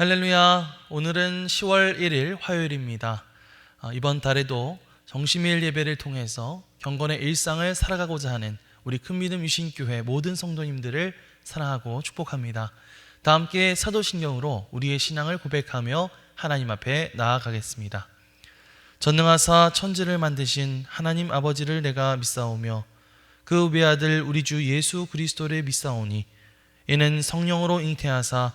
할렐루야. 오늘은 10월 1일 화요일입니다. 아, 이번 달에도 정심일 예배를 통해서 경건의 일상을 살아가고자 하는 우리 큰 믿음 유신교회 모든 성도님들을 사랑하고 축복합니다. 다 함께 사도신경으로 우리의 신앙을 고백하며 하나님 앞에 나아가겠습니다. 전능하사 천지를 만드신 하나님 아버지를 내가 믿사오며 그 외아들 우리 주 예수 그리스도를 믿사오니 이는 성령으로 잉태하사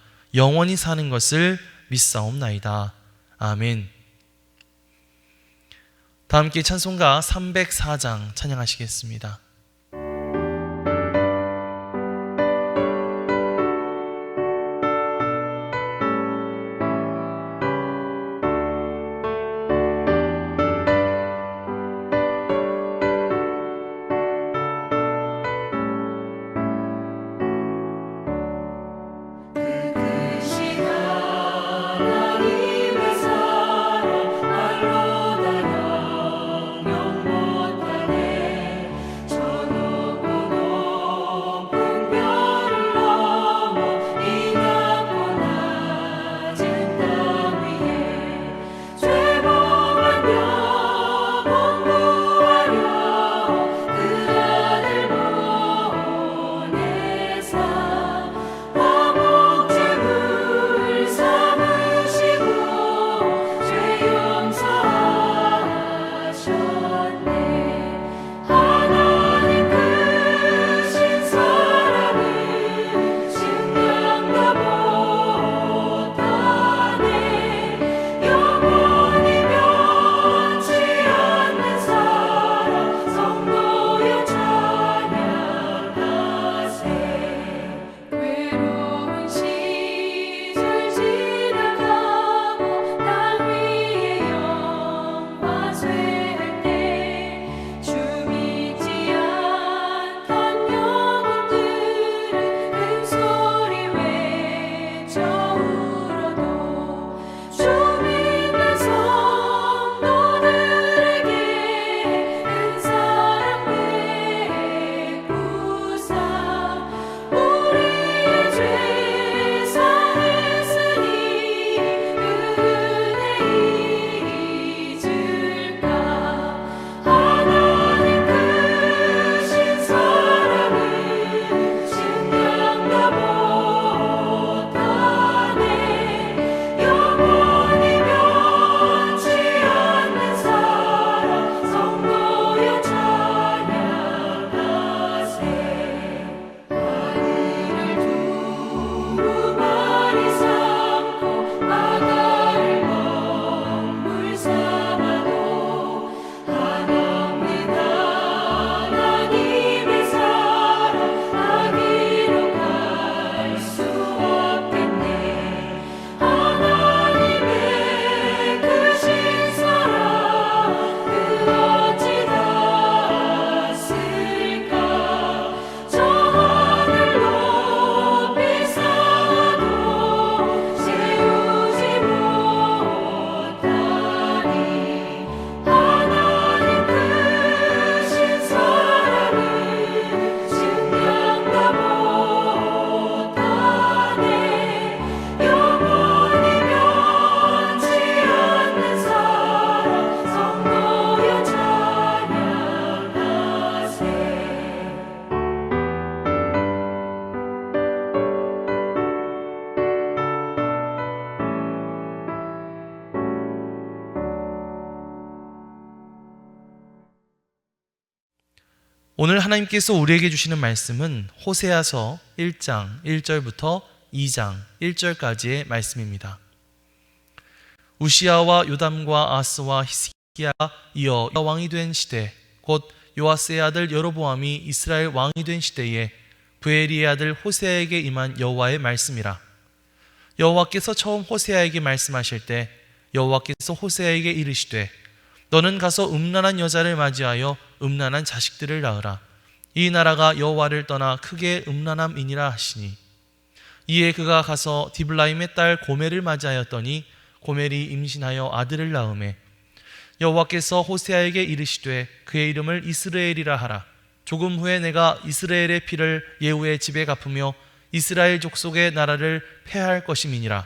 영원히 사는 것을 믿사옵나이다. 아멘. 다 함께 찬송가 304장 찬양하시겠습니다. 오늘 하나님께서 우리에게 주시는 말씀은 호세아서 1장 1절부터 2장 1절까지의 말씀입니다. 우시아와 요담과 아스와 히스기야가 이어 왕이 된 시대 곧 요아스의 아들 여로보암이 이스라엘 왕이 된 시대에 부에리의 아들 호세아에게 임한 여호와의 말씀이라 여호와께서 처음 호세아에게 말씀하실 때 여호와께서 호세아에게 이르시되 너는 가서 음란한 여자를 맞이하여 음란한 자식들을 낳으라. 이 나라가 여호와를 떠나 크게 음란함이니라 하시니. 이에 그가 가서 디블라임의 딸 고멜을 맞이하였더니 고멜이 임신하여 아들을 낳음에 여호와께서 호세아에게 이르시되 그의 이름을 이스라엘이라 하라. 조금 후에 내가 이스라엘의 피를 예후의 집에 갚으며 이스라엘 족속의 나라를 폐할 것임이니라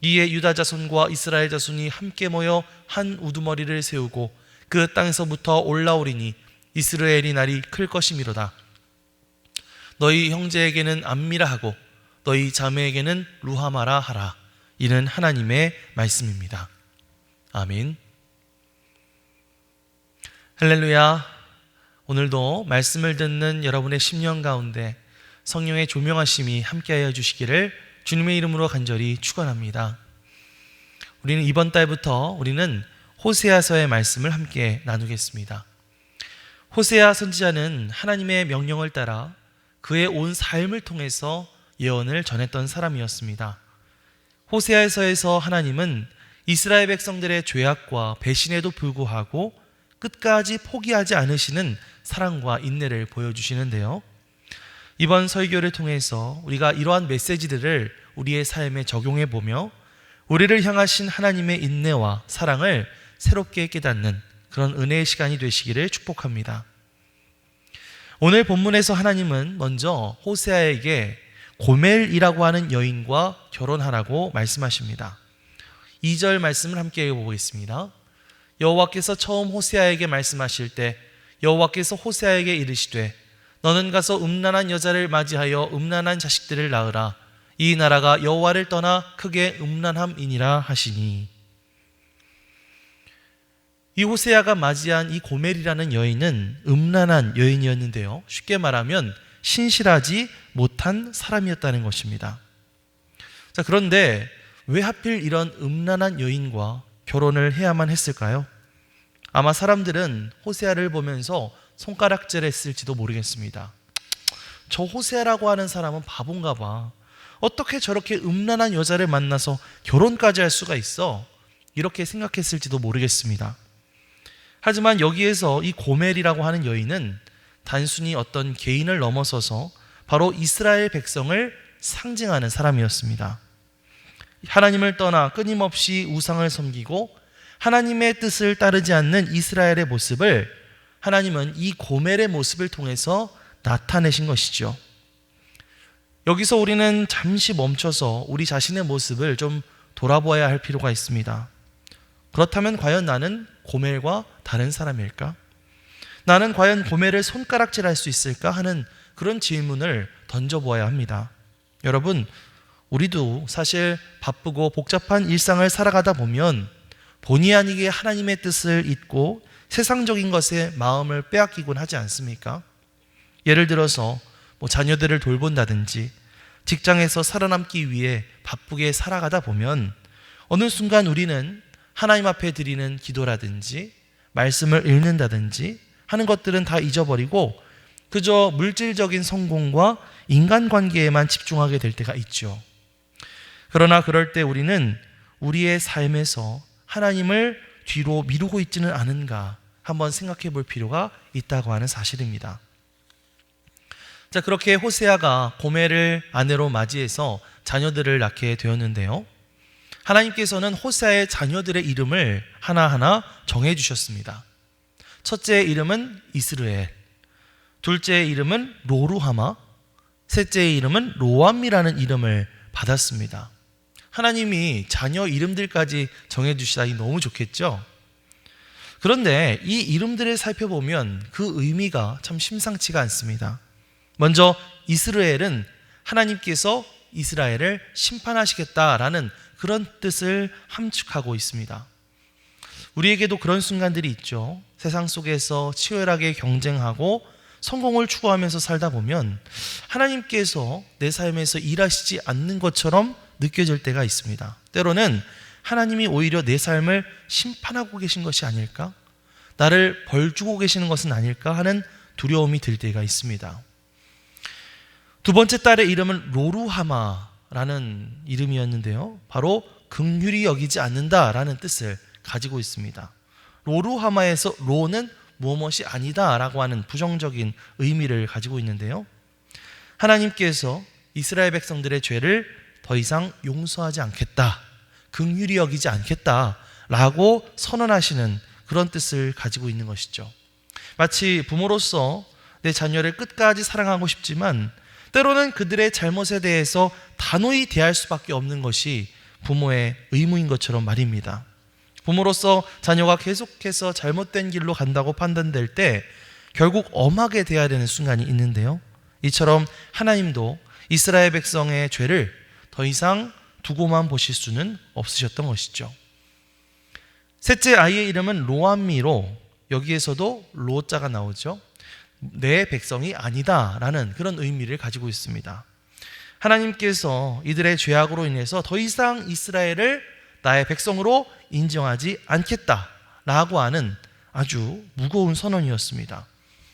이에 유다 자손과 이스라엘 자손이 함께 모여 한 우두머리를 세우고 그 땅에서부터 올라오리니 이스라엘이 날이 클 것이미로다 너희 형제에게는 암미라 하고 너희 자매에게는 루하마라 하라. 이는 하나님의 말씀입니다. 아멘. 할렐루야. 오늘도 말씀을 듣는 여러분의 심령 가운데 성령의 조명하심이 함께하여 주시기를 주님의 이름으로 간절히 축원합니다. 우리는 이번 달부터 우리는 호세아서의 말씀을 함께 나누겠습니다. 호세아 선지자는 하나님의 명령을 따라 그의 온 삶을 통해서 예언을 전했던 사람이었습니다. 호세아서에서 하나님은 이스라엘 백성들의 죄악과 배신에도 불구하고 끝까지 포기하지 않으시는 사랑과 인내를 보여주시는데요. 이번 설교를 통해서 우리가 이러한 메시지들을 우리의 삶에 적용해 보며 우리를 향하신 하나님의 인내와 사랑을 새롭게 깨닫는 그런 은혜의 시간이 되시기를 축복합니다. 오늘 본문에서 하나님은 먼저 호세아에게 고멜이라고 하는 여인과 결혼하라고 말씀하십니다. 2절 말씀을 함께 읽어보겠습니다. 여호와께서 처음 호세아에게 말씀하실 때 여호와께서 호세아에게 이르시되 너는 가서 음란한 여자를 맞이하여 음란한 자식들을 낳으라 이 나라가 여호와를 떠나 크게 음란함이니라 하시니 이 호세아가 맞이한 이 고멜이라는 여인은 음란한 여인이었는데요. 쉽게 말하면 신실하지 못한 사람이었다는 것입니다. 자, 그런데 왜 하필 이런 음란한 여인과 결혼을 해야만 했을까요? 아마 사람들은 호세아를 보면서 손가락질 했을지도 모르겠습니다. 저 호세아라고 하는 사람은 바본가 봐. 어떻게 저렇게 음란한 여자를 만나서 결혼까지 할 수가 있어? 이렇게 생각했을지도 모르겠습니다. 하지만 여기에서 이 고멜이라고 하는 여인은 단순히 어떤 개인을 넘어서서 바로 이스라엘 백성을 상징하는 사람이었습니다. 하나님을 떠나 끊임없이 우상을 섬기고 하나님의 뜻을 따르지 않는 이스라엘의 모습을 하나님은 이 고멜의 모습을 통해서 나타내신 것이죠. 여기서 우리는 잠시 멈춰서 우리 자신의 모습을 좀 돌아보아야 할 필요가 있습니다. 그렇다면 과연 나는 고멜과 다른 사람일까? 나는 과연 고멜을 손가락질할 수 있을까 하는 그런 질문을 던져보아야 합니다. 여러분, 우리도 사실 바쁘고 복잡한 일상을 살아가다 보면 본의 아니게 하나님의 뜻을 잊고 세상적인 것에 마음을 빼앗기곤 하지 않습니까? 예를 들어서 뭐 자녀들을 돌본다든지 직장에서 살아남기 위해 바쁘게 살아가다 보면 어느 순간 우리는 하나님 앞에 드리는 기도라든지 말씀을 읽는다든지 하는 것들은 다 잊어버리고 그저 물질적인 성공과 인간관계에만 집중하게 될 때가 있죠. 그러나 그럴 때 우리는 우리의 삶에서 하나님을 뒤로 미루고 있지는 않은가 한번 생각해 볼 필요가 있다고 하는 사실입니다. 자, 그렇게 호세아가 고멜을 아내로 맞이해서 자녀들을 낳게 되었는데요. 하나님께서는 호세아의 자녀들의 이름을 하나하나 정해 주셨습니다. 첫째의 이름은 이스르엘, 둘째의 이름은 로루하마, 셋째의 이름은 로암이라는 이름을 받았습니다. 하나님이 자녀 이름들까지 정해 주시다니 너무 좋겠죠? 그런데 이 이름들을 살펴보면 그 의미가 참 심상치가 않습니다. 먼저 이스라엘은 하나님께서 이스라엘을 심판하시겠다라는 그런 뜻을 함축하고 있습니다. 우리에게도 그런 순간들이 있죠. 세상 속에서 치열하게 경쟁하고 성공을 추구하면서 살다 보면 하나님께서 내 삶에서 일하시지 않는 것처럼 느껴질 때가 있습니다. 때로는 하나님이 오히려 내 삶을 심판하고 계신 것이 아닐까? 나를 벌 주고 계시는 것은 아닐까 하는 두려움이 들 때가 있습니다. 두 번째 딸의 이름은 로루하마라는 이름이었는데요. 바로 긍휼히 여기지 않는다라는 뜻을 가지고 있습니다. 로루하마에서 로는 무엇이 아니다라고 하는 부정적인 의미를 가지고 있는데요. 하나님께서 이스라엘 백성들의 죄를 더 이상 용서하지 않겠다. 긍휼히 여기지 않겠다라고 선언하시는 그런 뜻을 가지고 있는 것이죠. 마치 부모로서 내 자녀를 끝까지 사랑하고 싶지만 때로는 그들의 잘못에 대해서 단호히 대할 수밖에 없는 것이 부모의 의무인 것처럼 말입니다. 부모로서 자녀가 계속해서 잘못된 길로 간다고 판단될 때 결국 엄하게 대해야 되는 순간이 있는데요. 이처럼 하나님도 이스라엘 백성의 죄를 더 이상 두고만 보실 수는 없으셨던 것이죠. 셋째 아이의 이름은 로암미로 여기에서도 로자가 나오죠. 내 백성이 아니다라는 그런 의미를 가지고 있습니다. 하나님께서 이들의 죄악으로 인해서 더 이상 이스라엘을 나의 백성으로 인정하지 않겠다라고 하는 아주 무거운 선언이었습니다.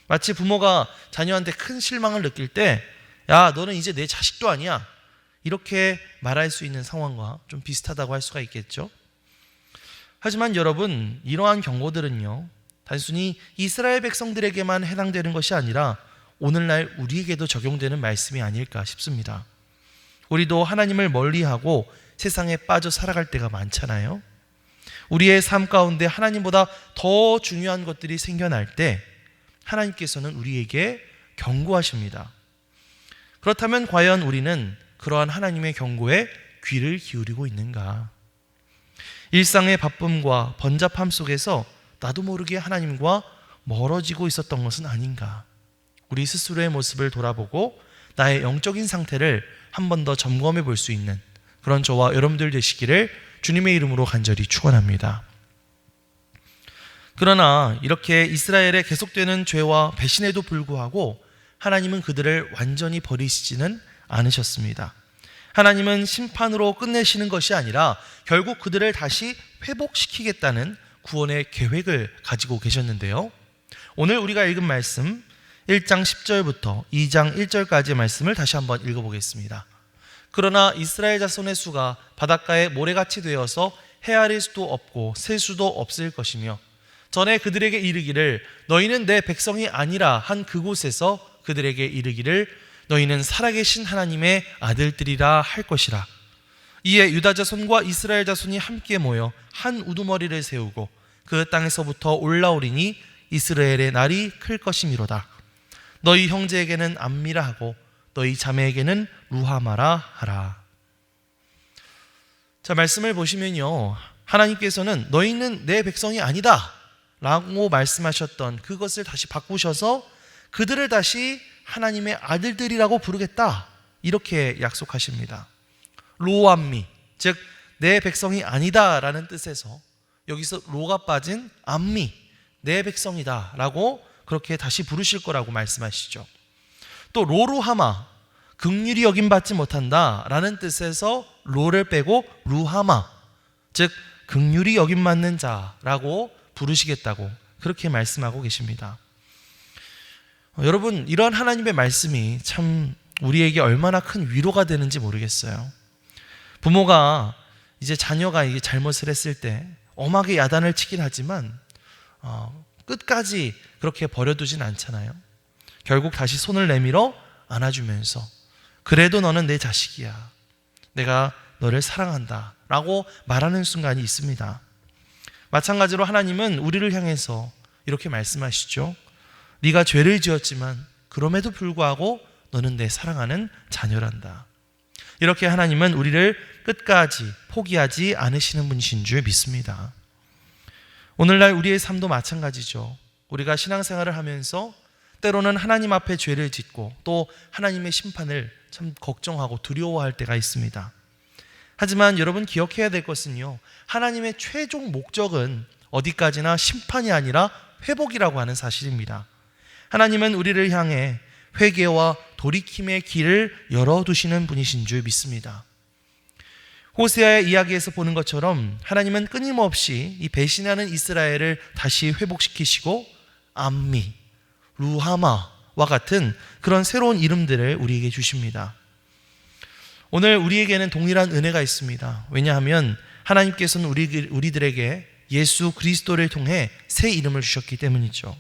마치 부모가 자녀한테 큰 실망을 느낄 때, 야, 너는 이제 내 자식도 아니야. 이렇게 말할 수 있는 상황과 좀 비슷하다고 할 수가 있겠죠. 하지만 여러분, 이러한 경고들은요, 단순히 이스라엘 백성들에게만 해당되는 것이 아니라 오늘날 우리에게도 적용되는 말씀이 아닐까 싶습니다. 우리도 하나님을 멀리하고 세상에 빠져 살아갈 때가 많잖아요. 우리의 삶 가운데 하나님보다 더 중요한 것들이 생겨날 때 하나님께서는 우리에게 경고하십니다. 그렇다면 과연 우리는 그러한 하나님의 경고에 귀를 기울이고 있는가? 일상의 바쁨과 번잡함 속에서 나도 모르게 하나님과 멀어지고 있었던 것은 아닌가? 우리 스스로의 모습을 돌아보고 나의 영적인 상태를 한 번 더 점검해 볼 수 있는 그런 저와 여러분들 되시기를 주님의 이름으로 간절히 축원합니다. 그러나 이렇게 이스라엘의 계속되는 죄와 배신에도 불구하고 하나님은 그들을 완전히 버리시지는 않으셨습니다. 하나님은 심판으로 끝내시는 것이 아니라 결국 그들을 다시 회복시키겠다는 구원의 계획을 가지고 계셨는데요. 오늘 우리가 읽은 말씀 1장 10절부터 2장 1절까지의 말씀을 다시 한번 읽어보겠습니다. 그러나 이스라엘 자손의 수가 바닷가에 모래같이 되어서 헤아릴 수도 없고 셀 수도 없을 것이며 전에 그들에게 이르기를 너희는 내 백성이 아니라 한 그곳에서 그들에게 이르기를 너희는 살아계신 하나님의 아들들이라 할 것이라. 이에 유다 자손과 이스라엘 자손이 함께 모여 한 우두머리를 세우고 그 땅에서부터 올라오리니 이스라엘의 날이 클 것이미로다. 너희 형제에게는 암미라 하고 너희 자매에게는 루하마라 하라. 자, 말씀을 보시면요. 하나님께서는 너희는 내 백성이 아니다. 라고 말씀하셨던 그것을 다시 바꾸셔서 그들을 다시 하나님의 아들들이라고 부르겠다. 이렇게 약속하십니다. 로암미, 즉, 내 백성이 아니다 라는 뜻에서 여기서 로가 빠진 암미, 내 백성이다 라고 그렇게 다시 부르실 거라고 말씀하시죠. 또 로루하마, 극률이 여김 받지 못한다 라는 뜻에서 로를 빼고 루하마, 즉 극률이 여김 받는 자라고 부르시겠다고 그렇게 말씀하고 계십니다. 어, 여러분 이런 하나님의 말씀이 참 우리에게 얼마나 큰 위로가 되는지 모르겠어요. 부모가 이제 자녀가 이게 잘못을 했을 때 엄하게 야단을 치긴 하지만 어, 끝까지 그렇게 버려두진 않잖아요. 결국 다시 손을 내밀어 안아주면서 그래도 너는 내 자식이야. 내가 너를 사랑한다. 라고 말하는 순간이 있습니다. 마찬가지로 하나님은 우리를 향해서 이렇게 말씀하시죠. 네가 죄를 지었지만 그럼에도 불구하고 너는 내 사랑하는 자녀란다. 이렇게 하나님은 우리를 끝까지 포기하지 않으시는 분이신 줄 믿습니다. 오늘날 우리의 삶도 마찬가지죠. 우리가 신앙생활을 하면서 때로는 하나님 앞에 죄를 짓고 또 하나님의 심판을 참 걱정하고 두려워할 때가 있습니다. 하지만 여러분 기억해야 될 것은요. 하나님의 최종 목적은 어디까지나 심판이 아니라 회복이라고 하는 사실입니다. 하나님은 우리를 향해 회개와 돌이킴의 길을 열어두시는 분이신 줄 믿습니다. 호세아의 이야기에서 보는 것처럼 하나님은 끊임없이 이 배신하는 이스라엘을 다시 회복시키시고 암미, 루하마와 같은 그런 새로운 이름들을 우리에게 주십니다. 오늘 우리에게는 동일한 은혜가 있습니다. 왜냐하면 하나님께서는 우리, 우리들에게 예수 그리스도를 통해 새 이름을 주셨기 때문이죠.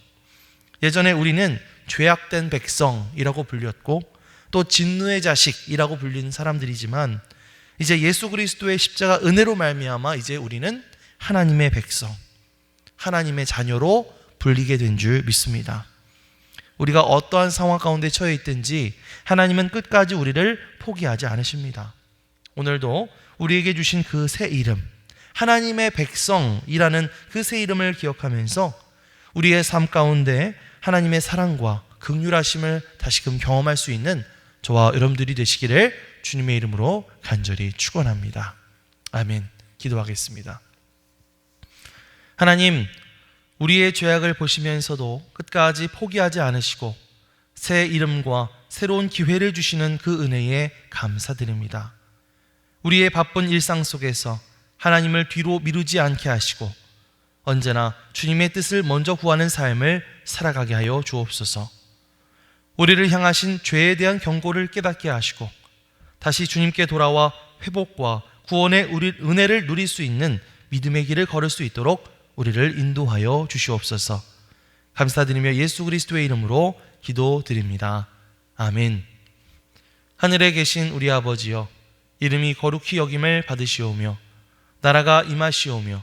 예전에 우리는 죄악된 백성이라고 불렸고 또 진노의 자식이라고 불리는 사람들이지만 이제 예수 그리스도의 십자가 은혜로 말미암아 이제 우리는 하나님의 백성, 하나님의 자녀로 불리게 된 줄 믿습니다. 우리가 어떠한 상황 가운데 처해 있든지 하나님은 끝까지 우리를 포기하지 않으십니다. 오늘도 우리에게 주신 그 새 이름, 하나님의 백성이라는 그 새 이름을 기억하면서 우리의 삶 가운데 하나님의 사랑과 극률하심을 다시금 경험할 수 있는 저와 여러분들이 되시기를 주님의 이름으로 간절히 축원합니다. 아멘. 기도하겠습니다. 하나님, 우리의 죄악을 보시면서도 끝까지 포기하지 않으시고 새 이름과 새로운 기회를 주시는 그 은혜에 감사드립니다. 우리의 바쁜 일상 속에서 하나님을 뒤로 미루지 않게 하시고 언제나 주님의 뜻을 먼저 구하는 삶을 살아가게 하여 주옵소서. 우리를 향하신 죄에 대한 경고를 깨닫게 하시고 다시 주님께 돌아와 회복과 구원의 우리 은혜를 누릴 수 있는 믿음의 길을 걸을 수 있도록 우리를 인도하여 주시옵소서. 감사드리며 예수 그리스도의 이름으로 기도드립니다. 아멘. 하늘에 계신 우리 아버지여 이름이 거룩히 여김을 받으시오며 나라가 임하시오며